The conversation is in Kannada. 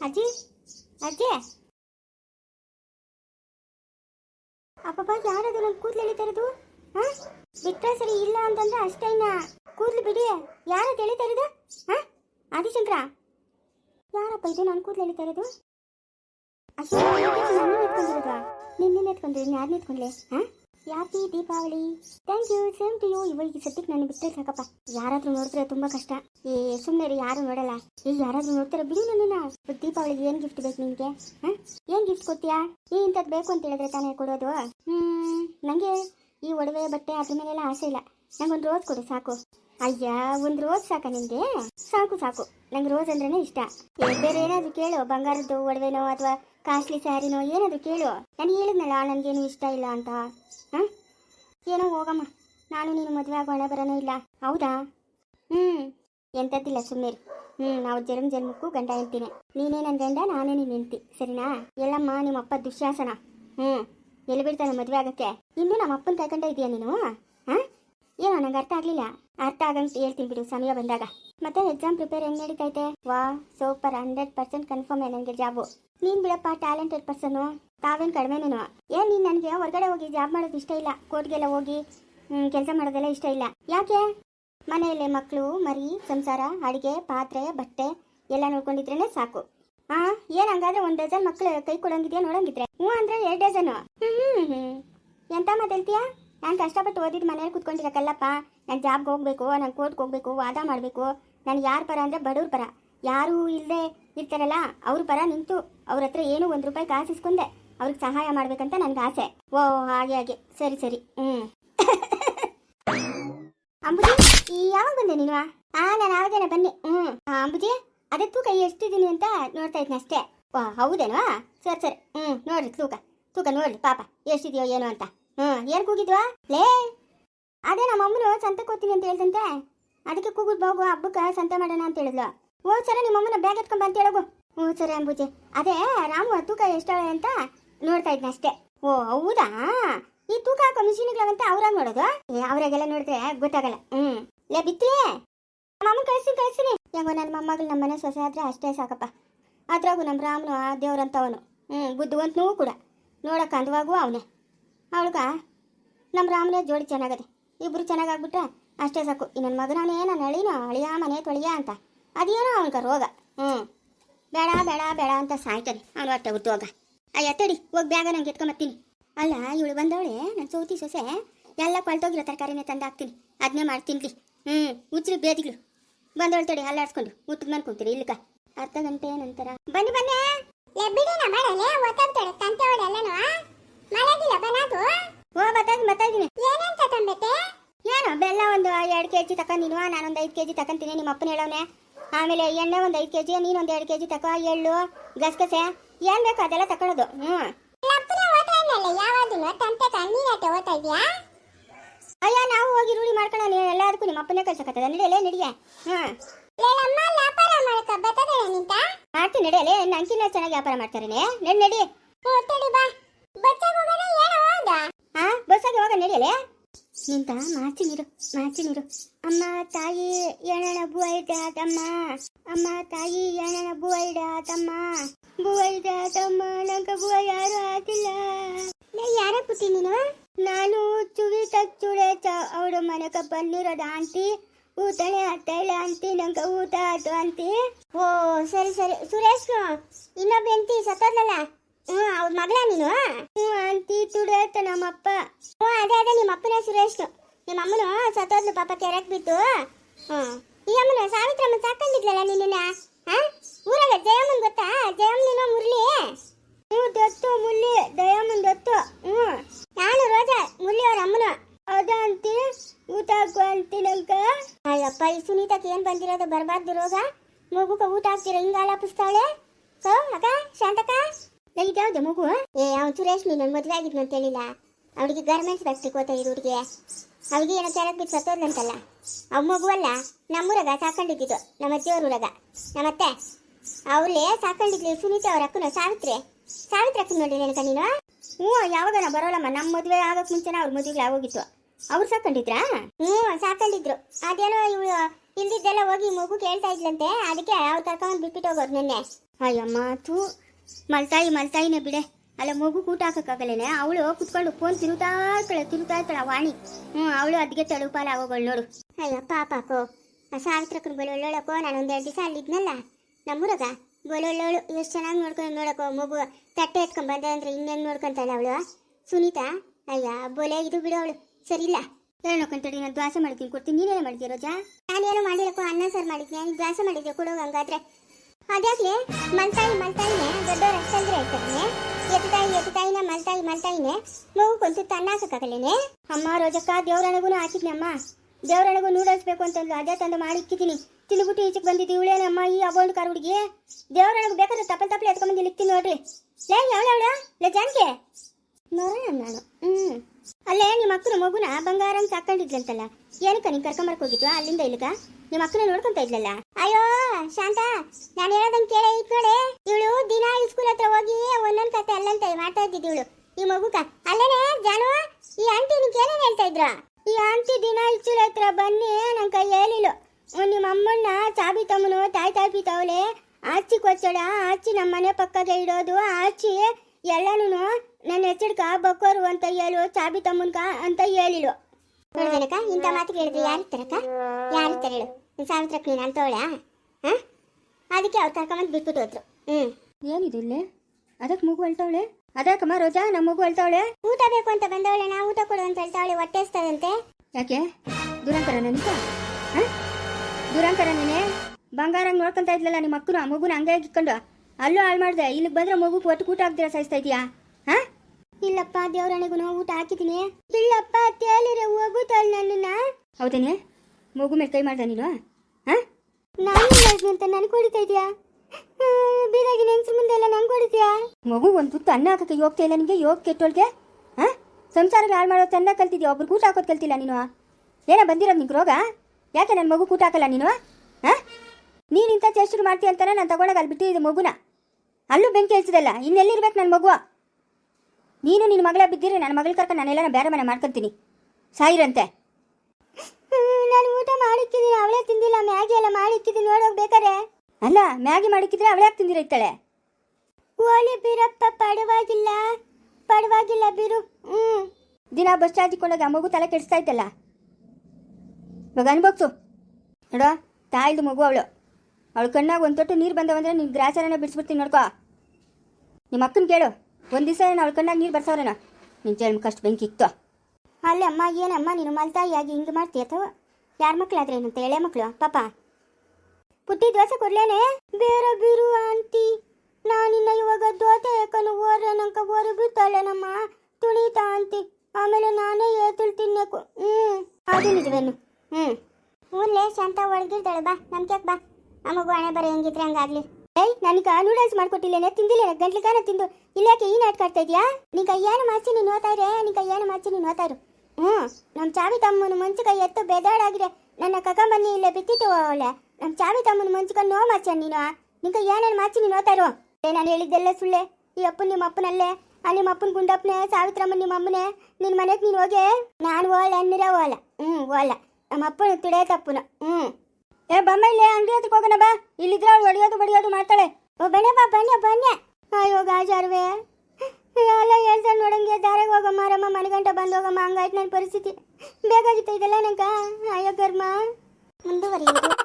ಅಜ್ಜಿ? ಅಜ್ಜಿ? ಅಪ್ಪಪ್ಪ, ಯಾರದು ನನ್ನ ಕೂದಲು ಎಳಿತಾರದು ಹಾ? ಬಿಟ್ಟರೆ ಸರಿ ಇಲ್ಲ ಅಂತಂದ್ರೆ ಅಷ್ಟೇನ ಕೂದಲು ಬಿಡಿ. ಯಾರದು ಎಳಿತಾರದು ಹಾ? ಆದಿಶಂಕರ? ಯಾರಪ್ಪ ಇದು ನನ್ನ ಕೂದಲು ಎಳಿತಾರದು ಅಷ್ಟೇ ಎತ್ಕೊಂಡಿರೋದು? ನಿನ್ನೆ ಎತ್ಕೊಂಡಿದ್ದೀನಿ ಯಾರನ್ನ ಎತ್ಕೊಂಡ್ಲೆ? ಹಾ? Happy Deepavali? Thank you same to you ಇವಾಗ ಸದ್ಯಕ್ಕೆ ನಾನು ಬಿಟ್ಟರೆ ಸಾಕಪ್ಪ. ಯಾರಾದರೂ ನೋಡಿದ್ರೆ ತುಂಬ ಕಷ್ಟ. ಏ ಸುಮ್ಮನೆ ರೀ ಯಾರು ನೋಡಲ್ಲ. ಈಗ ಯಾರಾದರೂ ನೋಡ್ತಾರೆ ಬಿಡಿ ನನ್ನ ದೀಪಾವಳಿಗೆ ಏನು ಗಿಫ್ಟ್ ಬೇಕು ನಿಮಗೆ ಹಾಂ? ಏನು ಗಿಫ್ಟ್ ಕೊಡ್ತೀಯಾ? ಈ ಇಂಥದ್ದು ಬೇಕು ಅಂತ ಹೇಳಿದ್ರೆ ತಾನೇ ಕೊಡೋದು? ಹ್ಞೂ ನನಗೆ ಈ ಒಡವೆ, ಬಟ್ಟೆ, ಅದ್ರ ಮೇಲೆಲ್ಲ ಆಸೆ ಇಲ್ಲ. ನಂಗೊಂದು ರೋಸ್ ಕೊಡು, ಸಾಕು. ಅಯ್ಯ, ಒಂದು ರೋಸ್ ಸಾಕ ನಿಮಗೆ ಸಾಕು ಸಾಕು. ನಂಗೆ ರೋಸ್ ಅಂದ್ರೇ ಇಷ್ಟ. ಬೇರೆ ಏನಾದರೂ ಕೇಳು. ಬಂಗಾರದ್ದು, ಒಡವೆನೋ, ಅಥವಾ ಕಾಸ್ಟ್ಲಿ ಸ್ಯಾರಿನೋ ಏನಾದರೂ ಕೇಳು. ನಾನು ಹೇಳಿದ್ನಲ್ಲ, ನನಗೇನು ಇಷ್ಟ ಇಲ್ಲ ಅಂತ. ಹಾಂ? ಏನೋ ಹೋಗಮ್ಮ. ನಾನು ನೀನು ಮದುವೆ ಆಗೋಣ ಬರೋನೂ ಇಲ್ಲ. ಹೌದಾ? ಹ್ಞೂ ಎಂಥದ್ದಿಲ್ಲ ಸುಮ್ಮನೆ ಹ್ಞೂ ನಾವು ಜನ್ಮ ಜನ್ಮಕ್ಕೂ ಗಂಡ ಹೇಳ್ತೀನಿ ನೀನೇ ನನ್ನ ಗಂಡ, ನಾನೇ ನೀನು ಹೆಂಡ್ತಿ. ಸರಿನಾ? ಎಲ್ಲಮ್ಮ, ನಿಮ್ಮಪ್ಪ ದುಶ್ಯಾಸನ. ಹ್ಞೂ ಎಲ್ಲಿ ಬಿಡ್ತಾನೆ ಮದುವೆ ಆಗಕ್ಕೆ? ಇನ್ನೂ ನಮ್ಮ ಅಪ್ಪನ ಕಾಯ್ಕೊಂಡ ಇದೆಯಾ ನೀನು? ಏನೋ ನಂಗೆ ಅರ್ಥ ಆಗಲಿಲ್ಲ. ಅರ್ಥ ಆಗಂಗೆ ಹೇಳ್ತೀನಿ ಬಿಡು, ಸಮಯ ಬಂದಾಗ. ಮತ್ತೆ ಎಕ್ಸಾಮ್ ಪ್ರಿಪೇರ್ ಹೆಂಗ್ ನಡೀತೈತೆ? ವಾ ಸೂಪರ್ ಹಂಡ್ರೆಡ್ ಪರ್ಸೆಂಟ್ ಕನ್ಫರ್ಮ್ ನನಗೆ ಜಾಬು ನೀನು ಬಿಡಪ್ಪ ಟ್ಯಾಲೆಂಟೆಡ್ ಪರ್ಸನು ತಾವೇನು ಕಡಿಮೆ ನೀನು ಏನು ನೀನು ನನಗೆ ಹೊರಗಡೆ ಹೋಗಿ ಜಾಬ್ ಮಾಡೋದು ಇಷ್ಟ ಇಲ್ಲ? ಕೋರ್ಟ್ಗೆಲ್ಲ ಹೋಗಿ ಕೆಲಸ ಮಾಡೋದೆಲ್ಲ ಇಷ್ಟ ಇಲ್ಲ. ಯಾಕೆ? ಮನೆಯಲ್ಲೇ ಮಕ್ಕಳು ಮರಿ, ಸಂಸಾರ, ಅಡಿಗೆ, ಪಾತ್ರೆ, ಬಟ್ಟೆ ಎಲ್ಲ ನೋಡ್ಕೊಂಡಿದ್ರೇನೆ ಸಾಕು. ಹಾ ಏನ್ ಹಂಗಾದ್ರೆ ಒಂದ್ ಡಜನ್ ಮಕ್ಳು ಕೈ ಕೊಡಂಗಿದ್ಯಾ ನೋಡಂಗಿದ್ರೆ? ಹ್ಞೂ ಅಂದ್ರೆ ಎರಡು ಡಜನ್ ಹ್ಮ್ ಹ್ಮ್. ಎಂತ ಮಾತಾಡ್ತೀಯಾ? ನಾನು ಕಷ್ಟಪಟ್ಟು ಓದಿದ್ದು ಮನೇಲಿ ಕುತ್ಕೊಂಡಿರಕ್ಕಲ್ಲಪ್ಪ ನಾನು ಜಾಬ್ಗೆ ಹೋಗ್ಬೇಕು, ನಾನು ಕೋರ್ಟ್ಗೆ ಹೋಗ್ಬೇಕು, ವಾದ ಮಾಡಬೇಕು. ನಾನು ಯಾರ ಪರ ಅಂದರೆ ಬಡವ್ರ ಪರ. ಯಾರು ಇಲ್ಲದೆ ಇರ್ತಾರಲ್ಲ, ಅವ್ರ ಪರ ನಿಂತು ಅವ್ರ ಹತ್ರ ಏನು ಒಂದು ರೂಪಾಯಿ ಕಾಸು ಇಸ್ಕೊಂಡೆ. ಅವ್ರಿಗೆ ಸಹಾಯ ಮಾಡ್ಬೇಕಂತ ನನಗೆ ಆಸೆ. ಓ, ಹಾಗೆ ಹಾಗೆ. ಸರಿ ಸರಿ. ಹ್ಞೂ ಅಂಬುಜಿ, ಈ ಯಾವಾಗ ಬಂದೆ ನೀನು? ಆ, ನಾನು ಆವಾಗೇನೆ ಬನ್ನಿ. ಹ್ಞೂ ಹಾಂ ಅಂಬುಜಿ ಅದೇ ತೂಕ ಎಷ್ಟಿದ್ದೀನಿ ಅಂತ ನೋಡ್ತಾ ಇದ್ದೀನಿ ಅಷ್ಟೇ. ಓ ಹೌದೇನವಾ? ಸರಿ ಸರಿ. ಹ್ಞೂ ನೋಡ್ರಿ, ತೂಕ. ತೂಕ ನೋಡ್ರಿ, ಪಾಪ. ಎಷ್ಟಿದೆಯೋ ಏನೋ ಅಂತ. ಹ್ಮ್, ಏನ್ ಕೂಗಿದ್ವಾ? ಲೇ! ಅದೇ ನಮ್ಮ ಅಮ್ಮನು ಸಂತೆ ಹೋಗ್ತೀನಿ ಅಂತ ಹೇಳ್ದಂತೆ ಅದಕ್ಕೆ ಕೂಗುದ್ ಹೋಗು ಹಬ್ಬಕ್ಕೆ ಸಂತೆ ಮಾಡೋಣ ಅಂತ ಹೇಳಿದ್ಲು. ಓ, ಸರ, ನಿಮ್ಮ ಅಮ್ಮನ ಬ್ಯಾಗ್ ಎತ್ಕೊಂಡ್ ಬಂತ ಹೇಳೋಗು ಹ್ಞೂ ಸರಿ, ಅಂಬುಜಿ. ಅದೇ, ರಾಮು ತೂಕ ಎಷ್ಟಾಳೆ ಅಂತ ನೋಡ್ತಾ ಇದ್ನ ಅಷ್ಟೇ. ಓ, ಹೌದಾ? ಈ ತೂಕ ಹಾಕೋ ಮಿಷಿನ್ಗಳಂತ ಅವ್ರಾಗ ನೋಡೋದು? ಅವ್ರಾಗೆಲ್ಲ ನೋಡಿದ್ರೆ ಗೊತ್ತಾಗಲ್ಲ. ಹ್ಮ್. ಲೇ ಬಿತ್ತಿ ನಮ್ಮ ಕಳ್ಸಿ ಕಳ್ಸಿನಿ ಹೆಂಗೋ ನನ್ನ ಮೊಮ್ಮಗಳು ನಮ್ಮ ಮನೆ ಸೊಸೆ ಆದ್ರೆ ಅಷ್ಟೇ ಸಾಕಪ್ಪ. ಅದ್ರಾಗು ನಮ್ಮ ರಾಮನು ದೇವ್ರಂತವನು. ಹ್ಮ್, ಬುದ್ಧಿವಂತನೂ ಕೂಡ. ನೋಡಕ್ಕೆ ಅಂದವಾಗೂ ಅವನೇ. ಅವಳ್ಗ ನಮ್ಮ ರಾಮನೇ ಜೋಡಿ ಚೆನ್ನಾಗದೆ. ಇಬ್ರು ಚೆನ್ನಾಗಾಗ್ಬಿಟ್ರೆ ಅಷ್ಟೇ ಸಾಕು. ಈ ನನ್ನ ಮಗನೇ ನನ್ನ ಅಳಿನೋ ಅಳಿಯ ಮನೆ ತೊಳಿಯ ಅಂತ. ಅದೇನೋ ಅವನಿಗೆ ರೋಗ. ಹ್ಞೂ ಬೇಡ ಬೇಡ ಬೇಡ ಅಂತ ಸಾಯ್ತಾನೆ ಅವನು ಅಷ್ಟೇ ಹುಟ್ಟುವಾಗ ಅಯ್ಯ ತಡಿ ಹೋಗಿ ಬ್ಯಾಗ ನಂಗೆ ಎತ್ಕೊಂಬತ್ತೀನಿ ಅಲ್ಲ, ಇವಳು ಬಂದವಳೆ ನನ್ನ ಸೌತಿ ಸೊಸೆ. ಎಲ್ಲ ಕೊಳ್ತೋಗಿರೋ ತರಕಾರಿನೇ ತಂದು ಹಾಕ್ತೀನಿ. ಅದನ್ನೇ ಮಾಡಿ ತಿನ್ಲಿ ಹ್ಞೂ ಉಚ್ರಿ ಬೇದಿಗಳು. ಬಂದವಳು ತಡಿ, ಅಲ್ಲಾಡ್ಸ್ಕೊಂಡು. ಊಟದ ಮನ್ಕೊಂತೀರಿ ಇಲ್ಲಿಕ. ಅರ್ಧ ಗಂಟೆ ನಂತರ. ಬನ್ನಿ ಬನ್ನಿ. ಬೆಲ್ಲ ಒಂದು ಎರಡು ಕೆ ಜಿ ನಿಲ್ವಾ ನಾನೊಂದು ಐದು ಕೆ ಜಿ ತಗೊಂತೀನಿ ನಿಮ್ಮ ಅಪ್ಪನ ಹೇಳೋನೆ. ಆಮೇಲೆ ಎಣ್ಣೆ ಒಂದು ಐದು ಕೆ ಜಿ ಒಂದು ಎರಡು ಕೆ ಜಿ ತಗೋ ಎಳ್ಳು ಗಸಗಸೆ ಏನು ಬೇಕು ಅದೆಲ್ಲ ತಕೊಳ್ಳೋದು. ಹ್ಞೂ ಅಯ್ಯ ನಾವು ಹೋಗಿ ರೂಢಿ ಮಾಡ್ಕೊಳ್ಳೋಣ ಎಲ್ಲದಕ್ಕೂ ನಿಮ್ಮ ಅಪ್ಪನೇ ಕಳ್ಸಕತ್ತದ ನಡಿಯಲೇ ನಡಿಯ. ಹಾಂ ಮಾಡ್ತೀನಿ ನಡಿಯಲೇ ನಂಗಿನ್ನ ಚೆನ್ನಾಗಿ ವ್ಯಾಪಾರ ಮಾಡ್ತಾರೇನೆ ನಡಿ ನಡಿ. ಬಸ್ಸಾಗಿ ಹೋಗ ನಡಿಯಲೇ ನಿಂತ ಮಾಚಿ ನೀರು ಮಾಚಿ ನೀರು. ಅಮ್ಮ, ತಾಯಿ ಎಣಣ ಬುವೈದ ತಮ್ಮ ಅಮ್ಮ, ತಾಯಿ ಎಣಣ ಬುವೈದ ತಮ್ಮ ಬುವೈದ ತಮ್ಮ ನಂಗ ಬುವ ಯಾರು ಆಗಿಲ್ಲ ನೀ ಯಾರ ಪುಟ್ಟಿ ನೀನು? ನಾನು ಚುವಿ ತಚ್ಚುಡೆ ಚ ಅವಳು ಮನೆಗ ಬಂದಿರೋದ ಆಂಟಿ. ಊಟಳೆ ಅತ್ತಳೆ ಅಂತಿ ನಂಗ ಊಟ ಆತು ಅಂತಿ ಓ, ಸರಿ ಸರಿ. ಸುರೇಶ್ ಇನ್ನೊಬ್ಬ ಬೆಂತಿ ಸತ್ತೋದ್ಲಲ್ಲ? ಹ್ಞೂ ಅವ್ರ ಮಗಳ ನೀನು? ಹ್ಞೂ ಅಂತಿ ಅಂತ ನಮ್ಮಪ್ಪ. ಹ್ಞೂ ಅದೇ ಅದೇ, ನಿಮ್ಮ ಅಪ್ಪನೇ ಸುರೇಶ್ ನಿಮ್ಮ ಅಮ್ಮನು ಸತ್ತೋದ್ಲು ಪಾಪ ಕೆರೆಕ್ ಬಿತ್ತು ಹ್ಞೂ ಈ ಅಮ್ಮನ ಸಾವಿತ್ರಮ್ಮ ಸಾಕೊಂಡಿದ್ಲಲ್ಲ ನಿನ್ನ ಹಾಂ? ಊರಾಗ ಜಯಮ್ಮನ್ ಗೊತ್ತಾ? ಜಯಮ್ಮನ ಮುರಳಿ ಹ್ಞೂ ದೊತ್ತು ಮುರಳಿ ದಯಮ್ಮನ್ ದೊತ್ತು. ಹ್ಞೂ ನಾನು ರೋಜಾ ಮುರಳಿ ಅವ್ರ ಅಮ್ಮನ. ಹೌದಾ ಅಂತಿ ಊಟ ಹಾಕು ಅಂತಿ ನಂಗ. ಅಯ್ಯಪ್ಪ ಈ ಸುನೀತಕ್ಕೆ ಏನು ಬಂದಿರೋದು? ಬರಬಾರ್ದು ರೋಗ. ಮಗುಕ ಊಟ ಹಾಕ್ತಿರ? ಹಿಂಗಾಲ ಪುಸ್ತಾವಳೆ ಸೊ ಅಕ್ಕ ಶಾಂತಕ ಇದ್ಯಾವ್ದು ಮಗು ಏ, ಅವ್ನು ಸುರೇಶ್ ನೀನು ಮದುವೆ ಆಗಿದ್ನು ಅಂತ ಹೇಳಿಲ್ಲ. ಅವಳಿಗೆ ಗಾರ್ಮೆಂಟ್ಸ್ ಫ್ಯಾಕ್ಟ್ರಿ ಕೋತ ಇದು ಹುಡುಗಿ. ಅವಳಿಗೆ ಏನೋ ಕೆಳಗೆ ಬಿಟ್ಟು ಸತ್ತೋದ್ಲಂತಲ್ಲ ಅವ್ ಮಗು ಅಲ್ಲ, ನಮ್ಮೂರಾಗ ಸಾಕೊಂಡಿದ್ದಿದ್ದು, ನಮ್ಮ ಅಜ್ಜಿಯವ್ರ ಊರಾಗ. ನಮ್ಮತ್ತೆ, ಅವಳೇ ಸಾಕೊಂಡಿದ್ಲು ಸುನೀತ ಅವ್ರ ಅಕ್ಕನ ಸಾವಿತ್ರಿ. ಸಾವಿತ್ರಿ ಅಕ್ಕನ ನೋಡಿ ನೆನಕ ನೀನು? ಹ್ಞೂ, ಯಾವಾಗ ಬರೋಲ್ಲಮ್ಮ ನಮ್ಮ ಮದುವೆ ಆಗೋಕೆ ಮುಂಚೆನೇ ಅವ್ರ ಮದುವೆಗೆ ಆಗೋಗಿತ್ತು. ಅವ್ರು ಸಾಕೊಂಡಿದ್ರಾ? ಹ್ಞೂ, ಸಾಕೊಂಡಿದ್ರು. ಅದೇನೋ ಇವಳು ಇಲ್ದಿದ್ದೆಲ್ಲ ಹೋಗಿ ಮಗು ಕೇಳ್ತಾ ಇದ್ಲಂತೆ, ಅದಕ್ಕೆ ಅವ್ರು ಕರ್ಕೊಂಡ್ ಬಿಟ್ಬಿಟ್ಟು ಹೋಗೋರು ನಿನ್ನೆ. ಅಯ್ಯಮ್ಮ ತೂ ಮಲ್ತಾಯಿ, ಮಲ್ತಾಯಿನೇ ಬಿಡೆ. ಅಲ್ಲ, ಮಗು ಊಟ ಹಾಕಕ್ಕಾಗಲ್ಲೇನೆ? ಅವಳು ಕುತ್ಕೊಂಡು ಫೋನ್ ತಿರುತ್ತಾ ಇರ್ತಾಳೆ ತಿರುತ್ತಾ ಇರ್ತಾಳೆ ವಾಣಿ. ಹ್ಞೂ ಅವಳು ಅದಕ್ಕೆ ತಳುಪಾಲ ಆಗೋಗಳು ನೋಡು. ಅಯ್ಯೋ ಪಾಪಾಕೋ ಸಾವಿತ್ರಕ್ಕನ ಬಲೊಳ್ಳೋಳಕೋ ನಾನು ಒಂದು ಎರಡು ದಿವಸ ಅಲ್ಲಿದ್ನಲ್ಲ. ನಮ್ಮೂರಾಗ? ಒಳ್ಳೊಳ್ಳು ಎಷ್ಟು ಚೆನ್ನಾಗಿ ನೋಡ್ಕೊಂಡು ನೋಡಕೋ ಮಗು. ತಟ್ಟೆ ಎತ್ಕೊಂಡ್ ಬಂದೆ ಅಂದ್ರೆ ಇನ್ನೇನು ನೋಡ್ಕೊಂತಾಳೆ ಅವಳು? ಸುನೀತಾ? ಅಯ್ಯ, ಬೋಲೆ ಇದು ಬಿಡು ಅವಳು. ಸರಿ ಇಲ್ಲ ಹೇಳೋ ಕಂತಡಿ ನಾನು ದ್ವಾಸ ಮಾಡ್ತೀನಿ, ಕೊಡ್ತೀನಿ. ನೀನೇನು ಮಾಡ್ತೀಯ ರೋಜಾ? ನಾನೇನು ಮಾಡಿರಕ್ಕೋ ಅನ್ನ ಸಾರು ಮಾಡಿದ್ನಿ ದ್ವಾಸ ಮಾಡಿದ್ದೆ ಕೊಡೋ ಹಂಗಾದ್ರೆ. ಅದ್ಯಾಕ್ಲೆ ಮಲ್ತಾಯಿ, ಮಲ್ತಾಯಿನೇ, ದೊಡ್ಡವ್ರ ಅಷ್ಟಂದ್ರೆ ಹೇಳ್ತಾರೆ ಎತ್ತಾಯಿ ಎತ್ತಾಯಿನ ಮಲ್ತಾಯಿ, ಮಲ್ತಾಯಿನೇ ನೋವು ಕೊಂತು ತನ್ನ ಹಾಕಕ್ಕಾಗಲ್ಲೇನೆ ಅಮ್ಮ, ರೋಜಕ್ಕ ದೇವ್ರಣಗೂ ಹಾಕಿದ್ನಿ ಅಮ್ಮ. ದೇವ್ರಣಗೂ ನೂಡಲ್ಸ್ ಬೇಕು ಅಂತಂದು ಅದೇ ತಂದು ಮಾಡಿ ಇಕ್ಕಿದ್ದೀನಿ. ತಿನ್ಬಿಟ್ಟು ಈಚೆಗೆ ಬಂದಿದ್ದು ಇವಳೇನಮ್ಮ ಈ ಅಬೌಂಡ್ ಕಾರ್ ಹುಡುಗಿ. ದೇವ್ರಣಗೂ ಬೇಕಾದ್ರೆ ತಪ್ಪಲ್ ತಪ್ಪಲೆ ಎತ್ಕೊಂಡ್ಬಂದು ಇಕ್ತೀನಿ ನೋಡ್ರಿ. ಲೇ ಅವಳವಳ ಲೇ, ಜಾನ್ಕೆ. ನೋಡೋಣ ನಾನು ಹ್ಮ್. ಅಲ್ಲೇ ನಿಮ್ಮ ಅಕ್ಕನ ಮಗುನ ಬಂಗಾರ ಅಂತ ಸಾಕೊಂಡಿದ್ಲಂತಲ್ಲ ಏನಕ್ಕ ನೀನು ಕರ್ಕೊಂಬರ್ಕ ಹೋಗಿದ್ವ ಅಲ್ಲಿಂದ ಇಲ್ಲಿಗ? ನಿಮ್ಮ ಅಕ್ಕನ ನೋಡ್ಕೊಂತ ಇದ್ಲಲ್ಲ? ಅಯ್ಯೋ, ಶಾಂತ, ನಾನು ಹೇಳೋದಂಗೆ ಕೇಳೆ ಈ ನೋಡಿ ಇವಳು ದಿನ ಸ್ಕೂಲ್ ಹತ್ರ ಹೋಗಿ ಒಂದೊಂದು ಕತೆ ಅಲ್ಲಂತ ಮಾಡ್ತಾ ಈ ಮಗುಕ ಅಲ್ಲೇನೆ, ಜಾನು, ಈ ಆಂಟಿ ನಿಂಗೆ ಏನೇನು ಹೇಳ್ತಾ ಇದ್ರ? ಈ ಆಂಟಿ ದಿನ ಇಸ್ಕೂಲ್ ಹತ್ರ ಬನ್ನಿ ನನ್ನ ಕೈ ಹೇಳಿಲ್ಲ ನಿಮ್ಮ ಅಮ್ಮನ್ನ ಚಾಬಿ ತಮ್ಮನು, ತಾಯಿ ತಾಯಿ ತವಲೆ ಆಚಿ ಕೊಚ್ಚಡ ಆಚಿ ನಮ್ಮ ಮನೆ ಪಕ್ಕಗೆ ಇಡೋದು, ಆಚಿ ಎಲ್ಲನೂ ನನ್ನ ಹೆಚ್ಚಡ್ಕ ಬಕ್ಕೋರು ಅಂತ ಹೇಳು ಚಾಬಿ ತಮ್ಮನ್ಕ ಅಂತ ಹೇಳಿಳು. ನೋಡ್ದೇನಕ್ಕ ಇಂಥ ಮಾತು ಕೇಳಿದ್ರೆ ಯಾರು ತರಕ ಯಾರು ತರಳು ಹೇಳು? ನಿನ್ ಅಂತವಳ? ಹಾ? ಅದಕ್ಕೆ ಅವ್ರು ಕರ್ಕೊಂಬಂದು ಬಿಟ್ಬಿಟ್ಟು ಹೋದ್ರು. ಹ್ಮ್. ಏನಿದು ಇಲ್ಲೇ? ಅದಕ್ಕೆ ಮಗು ಅಳ್ತಾವಳೆ? ಅದಕ್ಕಮ್ಮ ರೋಜಾ ನಮ್ಮ ಮಗು ಅಳ್ತಾವಳೆ? ಊಟ ಬೇಕು ಅಂತ ಬಂದವಳೆ ನಾ ಊಟ ಕೊಡು ಅಂತ ಹೇಳ್ತಾವಳೆ ಹೊಟ್ಟೆ ಹಸ್ತದಂತೆ ಯಾಕೆ ದುರಂಕರ ನನಿಕ ದುರಂಕರ ನೀನೆ? ಬಂಗಾರ ನೋಡ್ಕೊಂತ ಇದ್ಲಲ್ಲ ನಿಮ್ಮ ಮಕ್ಕಳು ಆ ಮಗುನ ಹಂಗಾಗಿ ಇಟ್ಕೊಂಡು? ಅಲ್ಲೂ ಹಾಳು ಮಾಡಿದೆ. ಇಲ್ಲಿಗೆ ಬಂದ್ರೆ ಮಗು ಒಟ್ಟು ಊಟ ಹಾಕ್ದಿರ ಸಾಯಿಸ್ತಾ ಇದೀಯಾ? ಹಾ? ಇಲ್ಲಪ್ಪ ದೇವರಣೆಗೂ ನಾವು ಊಟ ಹಾಕಿದ್ದೀನಿ ಇಲ್ಲಪ್ಪ ತೇಲಿರೆ ಹೋಗುತ್ತಲ್ಲ ನನ್ನನ್ನ. ಹೌದೇನೆ? ಮಗು ಮೇಲೆ ಕೈ ಮಾಡ್ದೆ ನೀನು ಹಾ? ನಾನು ಅಂತ ನನ್ಗೆ ಹೊಡಿತಾ ಇದೀಯಾ? ಬೀದಾಗಿ ನೆನ್ಸು ಮುಂದೆ ಎಲ್ಲ ನಂಗೆ ಹೊಡಿತೀಯಾ ಮಗು ಒಂದು ತುತ್ತು ಅನ್ನ ಹಾಕಕ್ಕೆ ಯೋಗ್ತಾ ಇಲ್ಲ ನಿಮಗೆ ಯೋಗ ಕೆಟ್ಟೋಳ್ಗೆ? ಹಾ? ಸಂಸಾರ ಹಾಳು ಮಾಡೋ ಅನ್ನ ಕಲ್ತಿದ್ಯಾ? ಒಬ್ರು ಊಟ ಹಾಕೋದು ಕಲ್ತಿಲ್ಲ ನೀನು? ಏನೋ ಬಂದಿರೋದು ನಿಂಗೆ ರೋಗ? ಯಾಕೆ ನನ್ನ ಮಗು ಕೂಟ ಹಾಕಲ್ಲ ನೀನು? ಹಾ? ನೀನು ಇಂಥ ಚೇಷ್ಟರು ಮಾಡ್ತೀಯ ಅಂತಾನೆ ನಾನು ತಗೊಂಡಾಗ ಅಲ್ಲಿ ಬಿಟ್ಟಿದ್ದೆ ಮಗುನ. ಅಲ್ಲೂ ಬೆಂಕಿ ಹೇಳ್ತಿದ್ದಲ್ಲ ಇನ್ನೆಲ್ಲಿರ್ಬೇಕು ನನ್ನ ಮಗುವ? ನೀನು ನಿನ್ನ ಮಗಳ ಬಿದ್ದಿರಿ ನನ್ನ ಮಗಳ ಕರ್ಕ ನಾನೆಲ್ಲ ಬೇರೆ ಮನೆ ಮಾಡ್ಕೊತೀನಿ. ಸಾಯಿರಂತೆ. ನಾನು ಊಟ ಮಾಡಿಕ್ಕಿದ್ದೀನಿ ಅವಳೇ ತಿಂದಿಲ್ಲ ಮ್ಯಾಗಿ ಎಲ್ಲ ಮಾಡಿಕ್ಕಿದ್ದೀನಿ ನೋಡೋಕೆ ಬೇಕಾರೆ ಅಲ್ಲ ಮ್ಯಾಗಿ ಮಾಡಿಕ್ಕಿದ್ರೆ ಅವಳೇ ತಿಂದಿರ ತಿಂದಿರೈತಾಳೆ ಓಲಿ ಬಿರಪ್ಪ ಪಡವಾಗಿಲ್ಲ ಪಡವಾಗಿಲ್ಲ ಬಿರು ಹ್ಞೂ ದಿನ ಬಸ್ ಚಾರ್ಜ್ ಕೊಂಡಾಗ ಆ ಮಗು ತಲೆ ಕೆಡಿಸ್ತಾ ಇತ್ತಲ್ಲ? ಇವಾಗ ಅನ್ಬೋಗ್ಸು ನೋಡೋ ತಾಯಿದು ಮಗು ಅವಳು. ಅವಳು ಕಣ್ಣಾಗ ಒಂದು ತೊಟ್ಟು ನೀರು ಬಂದವಂದ್ರೆ ನೀನು ಗ್ರಾಚಾರನ ಬಿಡಿಸ್ಬಿಡ್ತೀನಿ ನೋಡ್ಕೋ. ನಿಮ್ಮ ಅಕ್ಕನ ಕೇಳು. ಒಂದು ದಿವಸ ಏನು ಅವಳ ಕಣ್ಣಾಗ ನೀರು ಬರ್ಸವ್ರೇನ ನಿನ್ನ ಜನ್ಮಕ್ಕೆ ಕಷ್ಟ ಬೆಂಕಿ ಇತ್ತು. ಅಲ್ಲೇ ಅಮ್ಮ ಏನಮ್ಮ ನೀನು ಮಲ್ತಾಯಿಯಾಗಿ ಹಿಂಗೆ ಮಾಡ್ತೀಯ ಅಥವಾ? ಯಾರ ಮಕ್ಕಳಾದ್ರೆ ಏನಂತ ಎಳೆ ಮಕ್ಕಳು ಪಾಪ. ಪುಟ್ಟಿ ದೋಸೆ ಕೊಡ್ಲೇನೆ? ಬೇರೆ ಬಿರು ಅಂತಿ ನಾನಿನ್ನ ಇವಾಗ ದೋಸೆ ಯಾಕನು ಓರೆ ನಂಕ ಓರೆ ಬಿಡ್ತಾಳೆ ನಮ್ಮ ಆಂಟಿ. ಆಮೇಲೆ ನಾನೇ ಏತುಳ್ ತಿನ್ನಕು ಹ್ಞೂ ಅದು ನಿಜವೇನು. ಹ್ಞೂ ಊರ್ಲೆ ಶಾಂತ ಒಳಗಿರ್ತಾಳೆ ಬಾ. ನಮ್ಗೆ ಬಾ? ಆ ಮಗು ಹಣೆ ಬರೋ ಹೆಂಗಿದ್ರೆ ಹಂಗಾಗ್ಲಿ. ಏಯ್ ನನಗೆ ನೂಡಲ್ಸ್ ಮಾಡ್ಕೊಟ್ಟಿಲ್ಲೇನೆ ತಿಂದಿಲ್ಲ ಗಂಟ್ಲಿಗಾನ ತಿಂದು. ಇಲ್ಲಾಕೆ ಈ ನಾಟಕ ಆಡ್ತಾ ಇದೆಯಾ? ನೀ ಏನು ಮಾಚಿ ನೀನು ಓದ್ತಾ ನಿಂಗೆ ನೀ ಕೈಯಾನ ಮಾಚಿ ನೀನು ಓದ್ತಾ ಇರು. ಹ್ಞೂ ನಮ್ಮ ಚಾವಿ ತಮ್ಮನ ಮಂಚು ಕೈ ಎತ್ತು ಬೆದಾಡಾಗಿದೆ ನನ್ನ ಕಕ್ಕಂಬನ್ನಿ ಇಲ್ಲೇ ಬಿತ್ತಿತ್ತು ಅವಳೆ. ನಮ್ಮ ಚಾವಿ ತಮ್ಮನ ಮಂಚುಕೊಂಡು ನೋ ಮಾಚ ನೀನು? ನಿಂಕ ಏನೇನು ಮಾಚಿ ನೀನು ಓದ್ತಾ ಇರು. ಏ, ನಾನು ಹೇಳಿದ್ದೆಲ್ಲ ಸುಳ್ಳೆ. ಈ ಅಪ್ಪನ ನಿಮ್ಮ ಅಪ್ಪನಲ್ಲೇ, ಆ ನಿಮ್ಮ ಅಪ್ಪನ ಗುಂಡಪ್ಪನೇ ಸಾವಿತ್ರಮ್ಮ ನಿಮ್ಮ ಅಮ್ಮನೇ ನಿನ್ನ ಮನೆಗೆ ನೀನು ಹೋಗೆ? ನಾನು ಓಲ ಅನ್ನಿರ ಓಲ. ಹ್ಞೂ, ಓಲ. ನಮ್ಮ ಅಪ್ಪನ ತುಡೇ ತಪ್ಪುನ. ಹ್ಞೂ. ಏ ಬಮ್ಮ ಇಲ್ಲಿ ಅಂಗಡಿ ಹತ್ರಕ್ಕೆ ಹೋಗೋಣ ಬಾ. ಇಲ್ಲಿದ್ರೆ ಅವಳು ಒಡೆಯೋದು ಬಡಿಯೋದು ಮಾಡ್ತಾಳೆ. ಓ, ಬನ್ನಿ ಬಾ, ಬನ್ನಿ ಬನ್ನಿ. ಅಯ್ಯೋ, ಗಾಜಾರ್ವೆ. ಎಲ್ಲ ಹೇಳ್ತಾನೆ ನೋಡಂಗೆ ದಾರಿಗೆ ಹೋಗಮ್ಮ ರಮ್ಮ ಮನೆಗಂಟ ಬಂದು ಹೋಗಮ್ಮ, ಹಂಗಾಯ್ತು ನನ್ನ ಪರಿಸ್ಥಿತಿ. ಬೇಕಾಗಿತ್ತು ಇದೆಲ್ಲ ನಂಗೆ? ಅಯ್ಯೋ, ಕರ್ಮ. ಮುಂದುವರಿಯುವುದು.